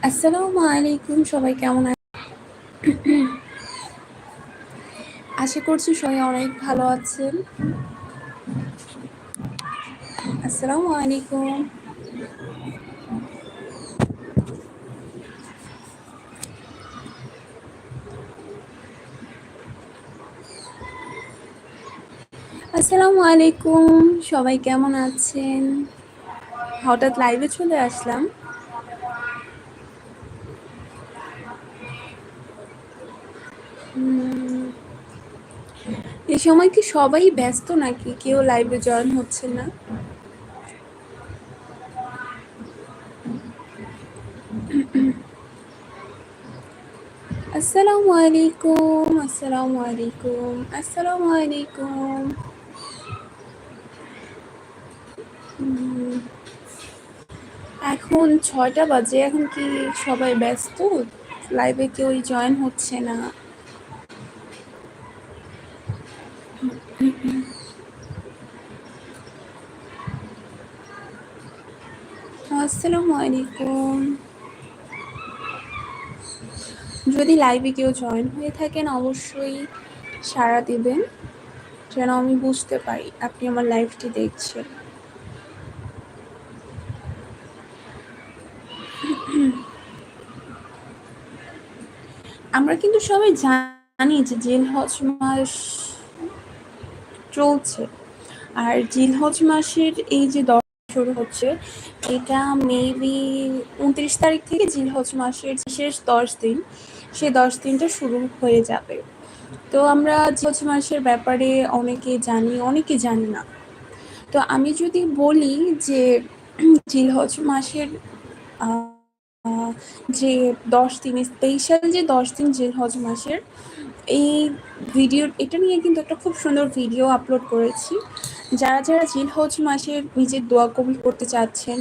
আসসালামু আলাইকুম, সবাই কেমন আশা করছি সবাই অনেক ভালো আছেন। আসসালামু আলাইকুম। আসসালামু আলাইকুম, সবাই কেমন আছেন? হঠাৎ লাইভে চলে আসলাম। সময় কি সবাই ব্যস্ত নাকি কেউ লাইভে জয়েন হচ্ছে না? আসসালামু আলাইকুম আসসালামু আলাইকুম আসসালামু আলাইকুম। এখন ছয়টা বাজে, এখন কি সবাই ব্যস্ত? লাইভে কেউই জয়েন হচ্ছে না। আসসালামু যদি লাইভে কেউ জয়েন হয়ে থাকেন, অবশ্যই সাড়া দিবেন, যেন আমি বুঝতে পারি আপনি আমার লাইভটি দেখছেন। আমরা কিন্তু সবাই জানি যে জেল হজ মাস চলছে। আর জিলহজ মাসের এই যে দশ শুরু হচ্ছে, এটা মেবি উনত্রিশ তারিখ থেকে জিলহজ মাসের শেষ দশ দিন। সে দশ দিনটা শুরু হয়ে যাবে। তো আমরা হজ মাসের ব্যাপারে অনেকে জানি অনেকে জানি না। তো আমি যদি বলি যে জিলহজ মাসের যে দশ দিন স্পেশাল যে দশ দিন জিলহজ মাসের এই ভিডিও এটা নিয়ে কিন্তু একটা খুব সুন্দর ভিডিও আপলোড করেছি। যারা যারা জিল হজ মাসের নিজের দোয়া কবুল করতে চাচ্ছেন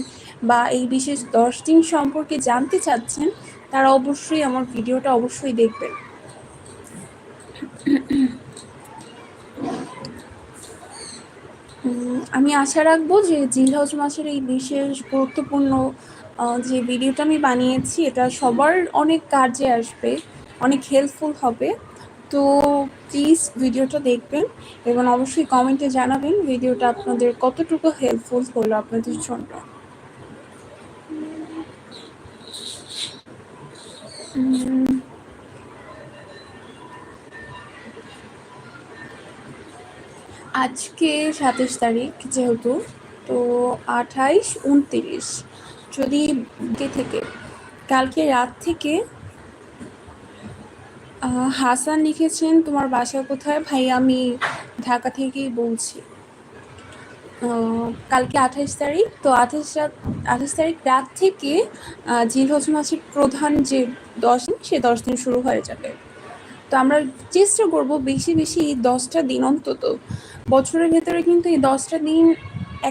বা এই বিশেষ দশ দিন সম্পর্কে জানতে চাচ্ছেন, তারা অবশ্যই আমার ভিডিওটা অবশ্যই দেখবেন। আমি আশা রাখব যে জিল জিলহজ মাসের এই বিশেষ গুরুত্বপূর্ণ যে ভিডিওটা আমি বানিয়েছি, এটা সবার অনেক কাজে আসবে, অনেক হেল্পফুল হবে। তো প্লিজ ভিডিওটা দেখবেন এবং অবশ্যই কমেন্টে জানাবেন ভিডিওটা আপনাদের কতটুকু হেল্পফুল হলো আপনাদের জন্য। আজকে সাতাশ তারিখ যেহেতু, তো আঠাইশ উনত্রিশ। যদি থেকে, কালকে রাত থেকে হাসান লিখেছেন, তোমার বাসা কোথায়? ভাই, আমি ঢাকা থেকেই বলছি। কালকে আঠাশ তারিখ, তো আঠাশ রাত, আঠাশ তারিখ রাত থেকে জিল হজ মাসের প্রধান যে দশ দিন, সে দশ দিন শুরু হয়ে যাবে। তো আমরা চেষ্টা করব বেশি বেশি এই দশটা দিন অন্তত। বছরের ভেতরে কিন্তু এই দশটা দিন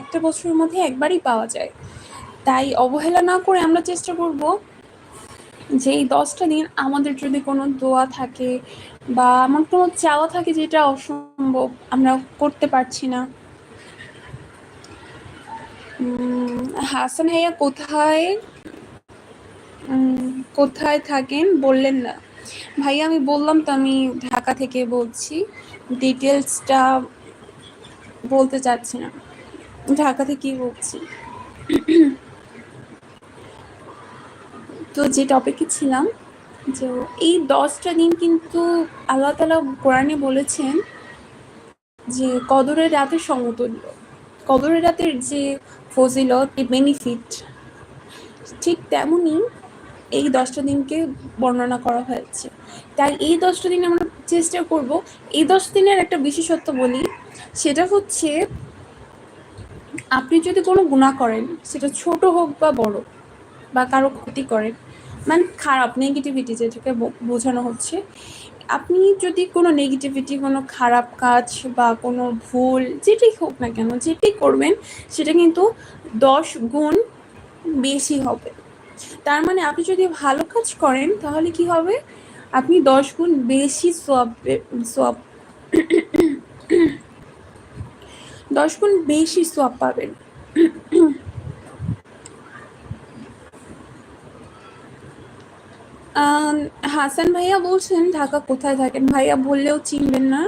একটা বছরের মধ্যে একবারই পাওয়া যায়। তাই অবহেলা না করে আমরা চেষ্টা করব যে এই দশটা দিন আমাদের যদি কোনো দোয়া থাকে বা আমার কোনো চাওয়া থাকে যেটা অসম্ভব, আমরা করতে পারছি না। হাসান ভাইয়া কোথায়? কোথায় থাকেন? বললেন না। ভাইয়া, আমি বললাম তো আমি ঢাকা থেকে বলছি। ডিটেলসটা বলতে চাচ্ছি না। ঢাকা থেকেই বলছি। তো যে টপিকে ছিলাম, যে এই দশটা দিন কিন্তু আল্লাহ তালা কোরআনে বলেছেন যে কদরের রাতের সমতুল্য। কদরের রাতের যে ফজিলত বেনিফিট ঠিক তেমনই এই দশটা দিনকে বর্ণনা করা হয়েছে। তাই এই দশটা দিন আমরা চেষ্টা করব, এই দশ দিনের একটা বিশেষত্ব বলি, সেটা হচ্ছে আপনি যদি কোনো গুণা করেন, সেটা ছোট হোক বা বড় বা কারও ক্ষতি করেন মানে খারাপ নেগেটিভিটি যেটাকে বোঝানো হচ্ছে, আপনি যদি কোনো নেগেটিভিটি কোনো খারাপ কাজ বা কোনো ভুল যেটাই হোক না কেন, যেটাই করবেন, সেটা কিন্তু দশ গুণ বেশি হবে। তার মানে আপনি যদি ভালো কাজ করেন, তাহলে কি হবে? আপনি দশ গুণ বেশি সব সব, দশ গুণ বেশি সোয়াব পাবেন আম, হাসান ভাইয়া বলছেন, ঢাকা কোথায় থাকেন? ভাইয়া বললেও চিনবেন না।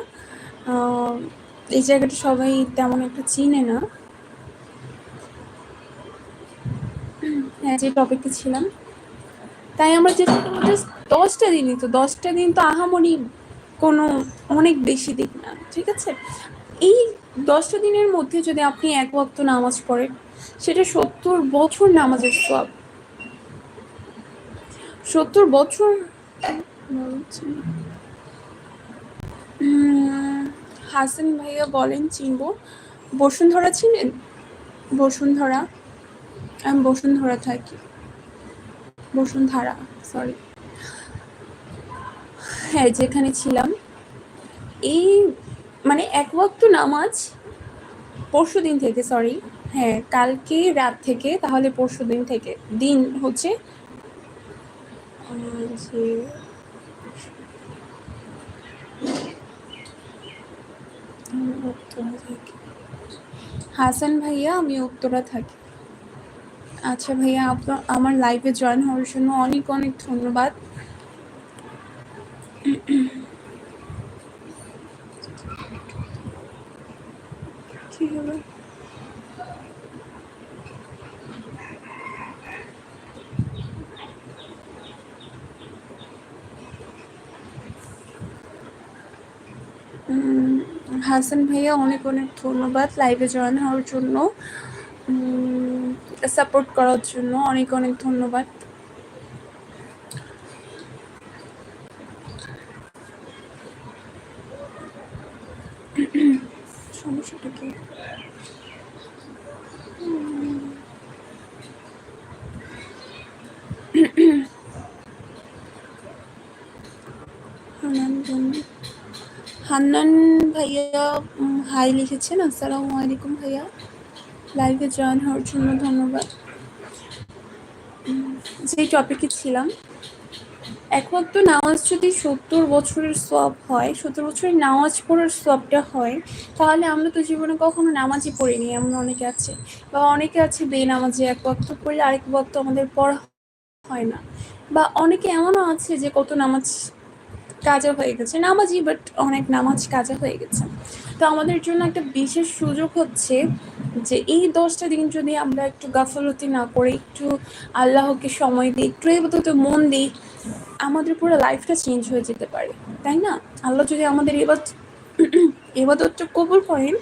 এই জায়গাটা সবাই তেমন একটা চিনে না। হ্যাঁ যে টপিকে ছিলাম। তাই আমরা জাস্ট দশটা দিনই তো দশটা দিন তো আহামরি কোনো, অনেক বেশি দিন না, ঠিক আছে? এই দশটা দিনের মধ্যে যদি আপনি এক ওয়াক্ত নামাজ পড়েন, সেটা সত্তর বছর নামাজের সব সত্তর বছর? হাসান ভাইয়া বলেন চিনবো। বসুন্ধরা চিনেন বসুন্ধরা। আমি বসুন্ধরা থাকি। বসুন্ধরা সরি হ্যাঁ যেখানে ছিলাম। এই মানে এক ওয়াক্ত নামাজ পরশু দিন থেকে সরি হ্যাঁ কালকে রাত থেকে, তাহলে পরশু দিন থেকে। দিন হচ্ছে হাসান ভাইয়া, আমি উত্তরা থাকি। আচ্ছা ভাইয়া, আপনার, আমার লাইভে জয়েন হওয়ার জন্য অনেক অনেক ধন্যবাদ। কি হলো হাসান ভাইয়া অনেক অনেক ধন্যবাদ লাইভে জয়েন হওয়ার জন্য সাপোর্ট করার জন্য অনেক অনেক ধন্যবাদ। ভাইয়া হাই লিখেছেন, আসসালামু আলাইকুম ভাইয়া। লাইভে জয়েন হওয়ার জন্য ধন্যবাদ। যেই টপিকে ছিলাম একমাত্র নামাজ যদি সত্তর বছরের সব হয়, সত্তর বছরের নামাজ পড়ার সবটা হয়, তাহলে আমরা তো জীবনে কখনো নামাজই পড়িনি, এমন অনেকে আছে। বা অনেকে আছে বেনামাজি এক বক্ত পড়লে আরেক বক্ত আমাদের পড়া হয় না। বা অনেকে এমনও আছে যে কত নামাজ কাজা হয়ে গেছে। নামাজি বাট অনেক নামাজ কাজা হয়ে গেছে। তো আমাদের জন্য একটা বিশেষ সুযোগ হচ্ছে যে এই দশটা দিন যদি আমরা একটু গাফলতি না করে, একটু আল্লাহকে সময় দিই, একটু এবাদতে মন দিই, আমাদের পুরো লাইফটা চেঞ্জ হয়ে যেতে পারে। তাই না? আল্লাহ যদি আমাদের এবার এবাদতটা কবুল করেন,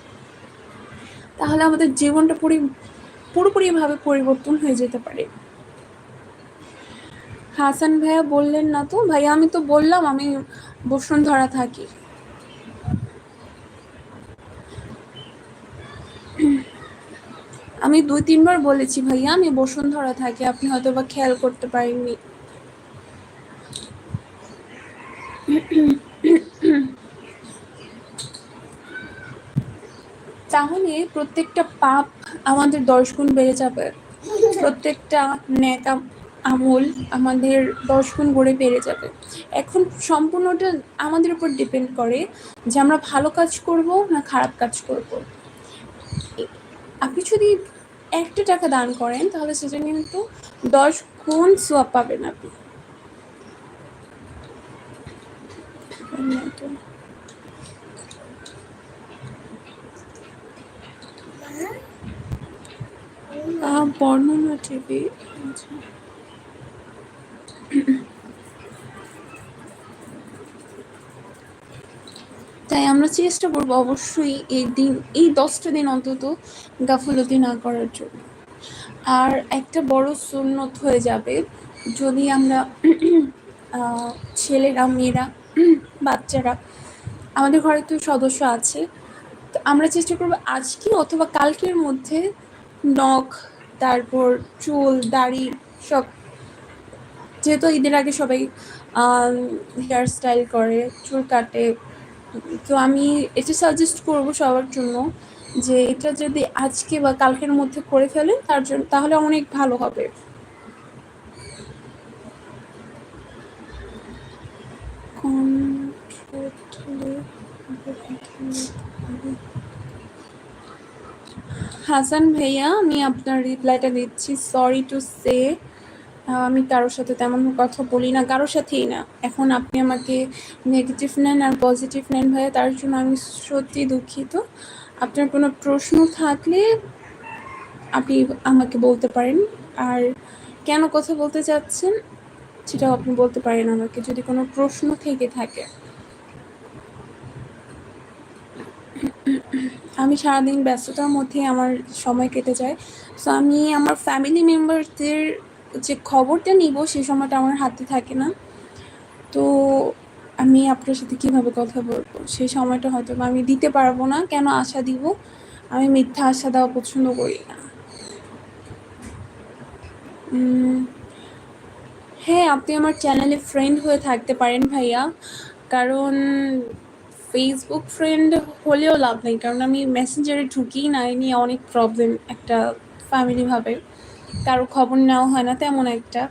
তাহলে আমাদের জীবনটা পুরি, পুরোপুরিভাবে পরিবর্তন হয়ে যেতে পারে। হাসান ভাইয়া বললেন না তো? ভাইয়া, আমি তো বললাম, আমি বসুন্ধরা থাকি। আমি দুই, তিনবার বলেছি, ভাইয়া, আমি বসুন্ধরা থাকি। আপনি হয়তো বা খেয়াল করতে পারেননি। তাহলে প্রত্যেকটা পাপ আমাদের দশ গুণ বেড়ে যাবে। প্রত্যেকটা ন্যাক আমল আমাদের দশ গুণ করে বেড়ে যাবে। এখন সম্পূর্ণটা আমাদের উপর ডিপেন্ড করে যে আমরা ভালো কাজ করব না খারাপ কাজ করব। আপনি যদি একটা টাকা দান করেন, তাহলে সেটা কিন্তু দশ গুণ সোয়াব পাবেন আপনি। বর্ণনা টিভি আচ্ছা। তাই আমরা চেষ্টা করব অবশ্যই এই দিন, এই দশটা দিন অন্তত গাফলতি না করার জন্য। আর একটা বড় সুন্নত হয়ে যাবে, যদি আমরা ছেলেরা, মেয়েরা, বাচ্চারা, আমাদের ঘরে তো সদস্য আছে, তো আমরা চেষ্টা করব আজকে অথবা কালকের মধ্যে নখ, তারপর চুল, দাড়ি সব যেহেতু ঈদের আগে সবাই হেয়ার স্টাইল করে, চুল কাটে। তো আমি এটা সাজেস্ট করব সবার জন্য যে এটা যদি আজকে বা কালকের মধ্যে করে ফেলেন, তার জন্য, তাহলে অনেক ভালো হবে। হাসান ভাইয়া, আমি আপনার রিপ্লাইটা দিচ্ছি। সরি টু সে আমি কারোর সাথে তেমন কথা বলি না, কারোর সাথেই না। এখন আপনি আমাকে নেগেটিভ নেন আর পজিটিভ নেন ভাইয়া তার জন্য আমি সত্যি দুঃখিত। আপনার কোনো প্রশ্ন থাকলে আপনি আমাকে বলতে পারেন। আর কেন কথা বলতে চাচ্ছেন সেটাও আপনি বলতে পারেন আমাকে, যদি কোনো প্রশ্ন থেকে থাকে। আমি সারাদিন ব্যস্ততার মধ্যে আমার সময় কেটে যায়। সো আমি আমার ফ্যামিলি মেম্বারদের যে খবরটা নিব সে সময়টা আমার হাতে থাকে না। তো আমি আপনার সাথে কীভাবে কথা বলব? সেই সময়টা হয়তো আমি দিতে পারব না। কেন আশা দিব? আমি মিথ্যা আশা দেওয়া পছন্দ করি না। হ্যাঁ আপনি আমার চ্যানেলে ফ্রেন্ড হয়ে থাকতে পারেন ভাইয়া। কারণ ফেসবুক ফ্রেন্ড হলেও লাভ নেই। কারণ আমি মেসেঞ্জারে ঢুকি না। এই নিয়ে অনেক প্রবলেম একটা ফ্যামিলিভাবে কারও খবর নেওয়া হয় না, তেমন একটা।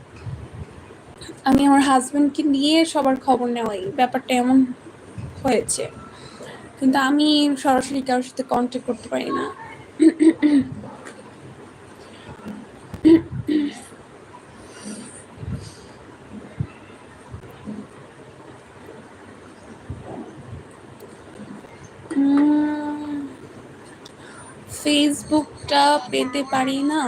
আমি আমার হাজব্যান্ডকে নিয়ে সবার খবর নেওয়া এই ব্যাপারটা এমন হয়েছে। কিন্তু আমি সরাসরি কারোর সাথে কন্ট্যাক্ট করতে পারি না। ফেসবুকটা পেতে পারি না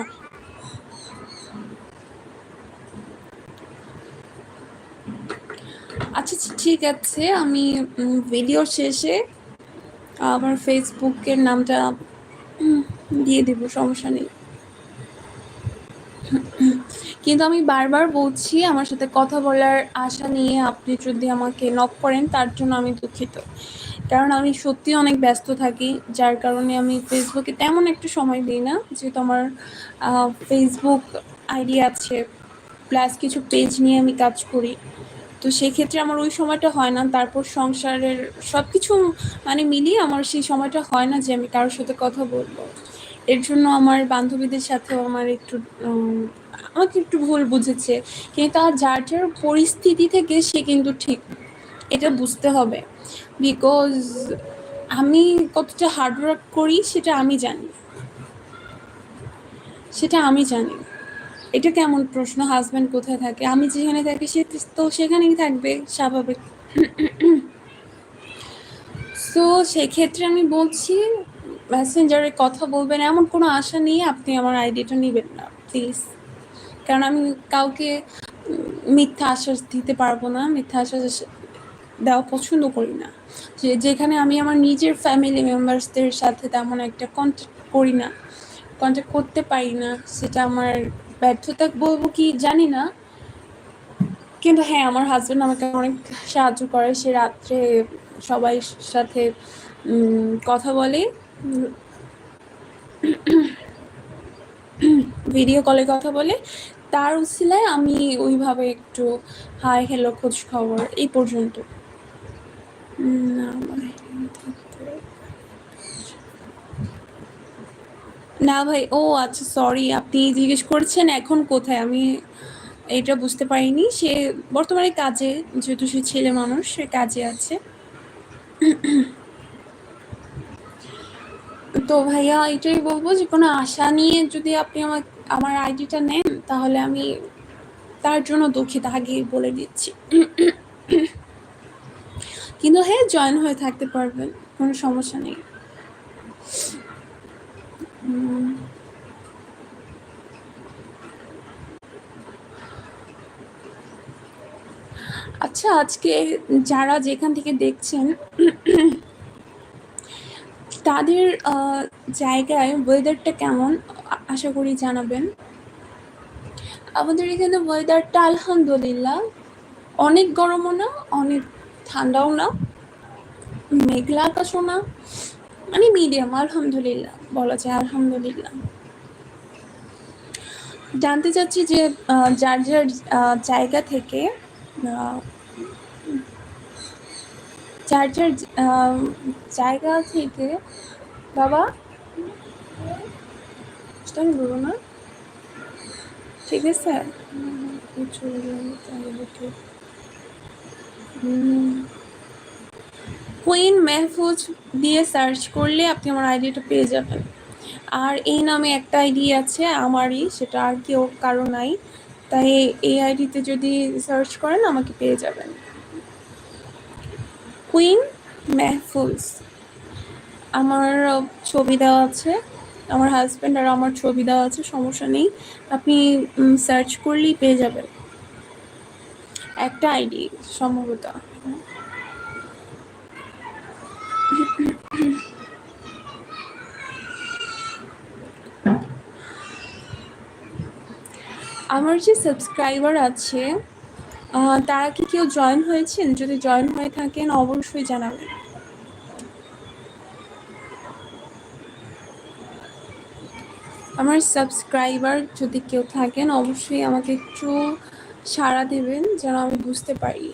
আচ্ছা আচ্ছা, ঠিক আছে, আমি ভিডিও শেষে, আমার ফেসবুকের নামটা দিয়ে দিব, সমস্যা নেই। কিন্তু আমি বারবার বলছি, আমার সাথে কথা বলার আশা নিয়ে আপনি যদি আমাকে নক করেন, তার জন্য আমি দুঃখিত। কারণ আমি সত্যি অনেক ব্যস্ত থাকি, যার কারণে আমি ফেসবুকে তেমন একটা সময় দিই না। যেহেতু আমার ফেসবুক আইডি আছে প্লাস কিছু পেজ নিয়ে আমি কাজ করি। তো সেক্ষেত্রে আমার ওই সময়টা হয় না। তারপর সংসারের সব কিছু মানে মিলিয়ে আমার সেই সময়টা হয় না যে আমি কারোর সাথে কথা বলব। এর জন্য আমার বান্ধবীদের সাথেও আমার একটু আমাকে একটু ভুল বুঝেছে। কিন্তু তার যার যার পরিস্থিতি থেকে সে কিন্তু ঠিক, এটা বুঝতে হবে। বিকজ আমি কতটা হার্ডওয়ার্ক করি সেটা আমি জানি। সেটা আমি জানি। এটা কেমন প্রশ্ন? হাজব্যান্ড কোথায় থাকে? আমি যেখানে থাকি সে তো সেখানেই থাকবে, স্বাভাবিক। সো সেক্ষেত্রে আমি বলছি মেসেঞ্জারে কথা বলবেন, এমন কোনো আশা নেই, আপনি আমার আইডিটা নেবেন না প্লিজ কারণ আমি কাউকে মিথ্যা আশ্বাস দিতে পারব না, মিথ্যা আশ্বাস দেওয়া পছন্দ করি না। যে, যেখানে আমি আমার নিজের ফ্যামিলি মেম্বার্সদের সাথে তেমন একটা কন্ট্যাক্ট করি না কন্ট্যাক্ট করতে পারি না, সেটা আমার ব্যর্থতা বলব কি জানি না। কিন্তু হ্যাঁ আমার হাজব্যান্ড আমাকে অনেক সাহায্য করে। সে রাত্রে সবাই সাথে কথা বলে। ভিডিও কলে কথা বলে। তার উসিলায় আমি ওইভাবে একটু হাই হ্যালো খোঁজ খবর এই পর্যন্ত। না না ভাই, ও আচ্ছা সরি আপনি জিজ্ঞেস করছেন এখন কোথায়? আমি এটা বুঝতে পারিনি। সে বর্তমানে কাজে, যেহেতু সে ছেলে মানুষ, সে কাজে আছে। তো ভাইয়া, এটাই বলব যে, কোনো আশা নিয়ে যদি আপনি আমার আমার আইডিটা নেন, তাহলে আমি তার জন্য দুঃখিত, আগেই বলে দিচ্ছি। কিন্তু হ্যাঁ জয়েন হয়ে থাকতে পারবেন, কোনো সমস্যা নেই। আচ্ছা আজকে যারা যেখান থেকে দেখছেন, তাদের জায়গায় ওয়েদারটা কেমন? আশা করি জানাবেন। আমাদের এখানে ওয়েদারটা আলহামদুলিল্লাহ অনেক গরমও না, অনেক ঠান্ডাও না, মেঘলা আকাশও না। মানে মিডিয়াম আলহামদুলিল্লাহ বলা যায় আলহামদুলিল্লাহ। জানতে চাচ্ছি যে যার যার জায়গা থেকে যার যার জায়গা থেকে বাবা? আমি বলব না। ঠিক আছে? উম, কুইন মেহফুজ দিয়ে সার্চ করলে আপনি আমার আইডিটা পেয়ে যাবেন। আর এই নামে একটা আইডি আছে আমারই, সেটা আর কেউ কারও নাই। তাই এই আইডিতে যদি সার্চ করেন, আমাকে পেয়ে যাবেন। কুইন মেহফুজ আমার ছবি দেওয়া আছে। আমার হাজব্যান্ড আর আমার ছবি দেওয়া আছে, সমস্যা নেই। আপনি সার্চ করলেই পেয়ে যাবেন। একটা আইডি সম্ভবত। আমার যে সাবস্ক্রাইবার আছে তারা কি কেউ জয়েন হয়েছেন? যদি জয়েন হয়ে থাকেন, অবশ্যই জানাবেন। আমার সাবস্ক্রাইবার যদি কেউ থাকেন, অবশ্যই আমাকে একটু সাড়া দেবেন, যেন আমি বুঝতে পারি।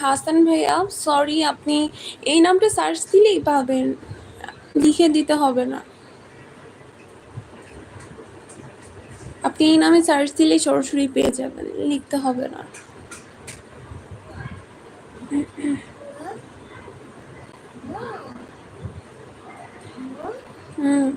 হাসান ভাইয়া সরি আপনি এই নামটা সার্চ দিলেই পাবেন। লিখে দিতে হবে না। আপনি এই নামে সার্চ দিলেই সরাসরি পেয়ে যাবেন, লিখতে হবে না হুম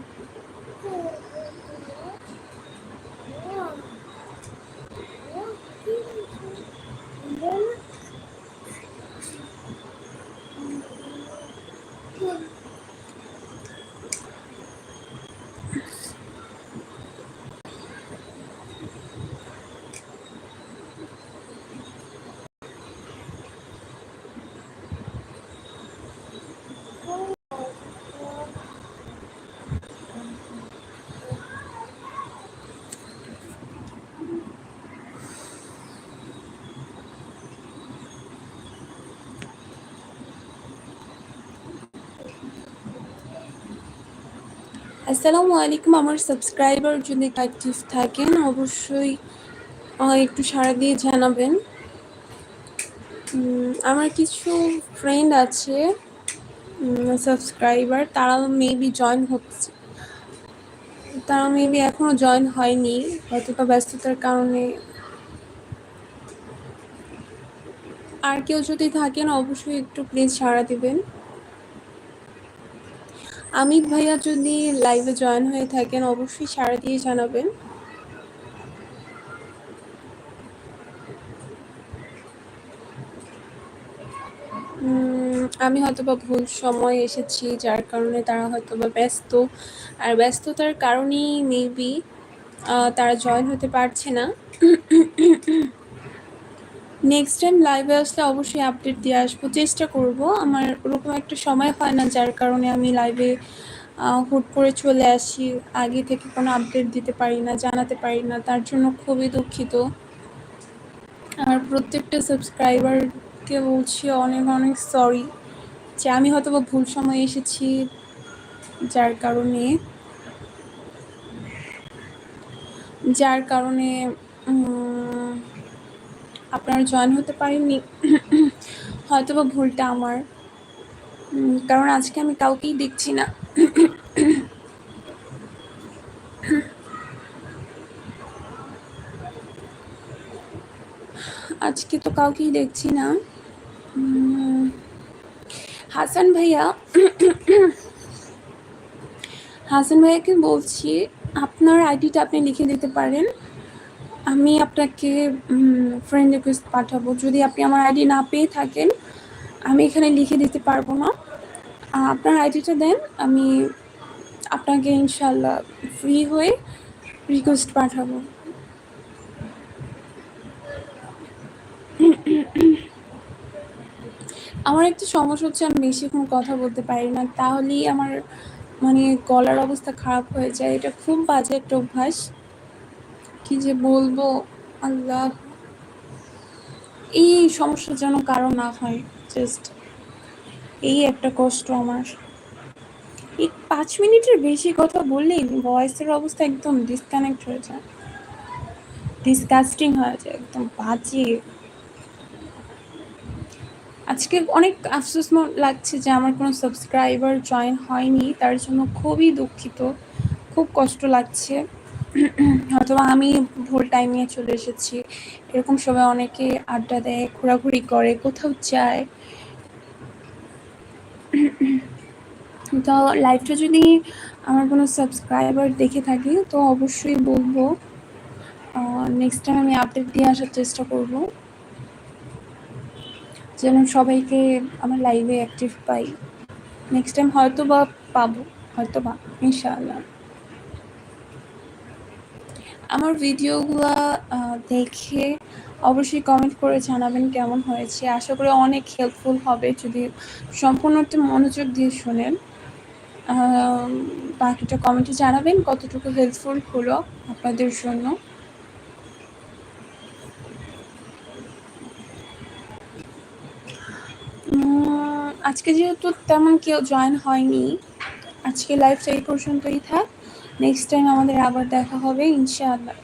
আসসালামু আলাইকুম। আমার সাবস্ক্রাইবার যদি অ্যাক্টিভ থাকেন, অবশ্যই একটু সাড়া দিয়ে জানাবেন। আমার কিছু ফ্রেন্ড আছে সাবস্ক্রাইবার তারা মেবি জয়েন হচ্ছে। তারা মেবি এখনও জয়েন হয়নি হয়তো বা ব্যস্ততার কারণে। আর কেউ যদি থাকেন, অবশ্যই একটু প্লিজ সাড়া দিবেন। আমিত ভাইয়া যদি লাইভে জয়েন হয়ে থাকেন, অবশ্যই সাড়া দিয়ে জানাবেন। আমি হয়তো বা ভুল সময় এসেছি, যার কারণে তারা হয়তো বা ব্যস্ত। আর ব্যস্ততার কারণেই মেবি তারা জয়েন হতে পারছে না। নেক্সট টাইম লাইভে আসলে অবশ্যই আপডেট দিয়ে আসব। চেষ্টা করব। আমার ওরকম একটা সময় হয় না, যার কারণে আমি লাইভে হুট করে চলে আসি। আগে থেকে কোনো আপডেট দিতে পারি না, জানাতে পারি না। তার জন্য খুবই দুঃখিত। আর প্রত্যেকটা সাবস্ক্রাইবারকে বলছি অনেক অনেক সরি যে আমি হয়তো বা ভুল সময় এসেছি, যার কারণে যার কারণে আপনারা জয়েন হতে পারেননি হয়তো বা ভুলটা আমার। কারণ আজকে আমি কাউকেই দেখছি না। আজকে তো কাউকেই দেখছি না। হাসান ভাইয়া, হাসান ভাইয়াকে বলছি, আপনার আইডিটা আপনি লিখে দিতে পারেন। আমি আপনাকে ফ্রেন্ড রিকোয়েস্ট পাঠাবো। যদি আপনি আমার আইডি না পেয়ে থাকেন, আমি এখানে লিখে দিতে পারব না। আপনার আইডিটা দেন, আমি আপনাকে ইনশাল্লাহ ফ্রি হয়ে রিকোয়েস্ট পাঠাবো। আমার একটা সমস্যা হচ্ছে, আমি বেশিক্ষণ কথা বলতে পারি না। তাহলেই আমার মানে গলার অবস্থা খারাপ হয়ে যায়। এটা খুব বাজে একটা অভ্যাস। কি যে বলব? আল্লাহ। এই সমস্যা যেন কারও না হয় জাস্ট এই একটা কষ্ট আমার। এই পাঁচ মিনিটের বেশি কথা বললেই ভয়েসের অবস্থা একদম ডিসকানেক্ট হয়ে যায়। ডিসকাস্টিং হয়ে যায়, একদম বাজে। আজকে অনেক আফসোস লাগছে যে আমার কোনো সাবস্ক্রাইবার জয়েন হয়নি, তার জন্য খুবই দুঃখিত, খুব কষ্ট লাগছে। হয়তো আমি ভুল টাইমে চলে এসেছি। এরকম সময় অনেকে আড্ডা দেয়, ঘোরাঘুরি করে, কোথাও যায়। তো লাইভটা যদি আমার কোনো সাবস্ক্রাইবার দেখে থাকি, তো অবশ্যই বলব নেক্সট টাইম আমি আপডেট দিয়ে আসার চেষ্টা করব। যেন সবাইকে আমার লাইভে অ্যাক্টিভ পাই। নেক্সট টাইম হয়তো বা পাবো হয়তো বা ইনশাআল্লাহ। আমার ভিডিওগুলো দেখে অবশ্যই কমেন্ট করে জানাবেন কেমন হয়েছে। আশা করি অনেক হেল্পফুল হবে যদি সম্পূর্ণ একটা মনোযোগ দিয়ে শোনেন। বাকিটা কমেন্টে জানাবেন কতটুকু হেল্পফুল হলো আপনাদের জন্য। আজকে যেহেতু তেমন কেউ জয়েন হয়নি, আজকে লাইভটা এই পর্যন্তই থাক। নেক্সট টাইম আমাদের আবার দেখা হবে ইনশাআল্লাহ।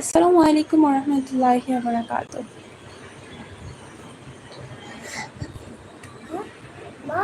আসসালামু আলাইকুম রহমতুল্লাহি বারাকাতু মা।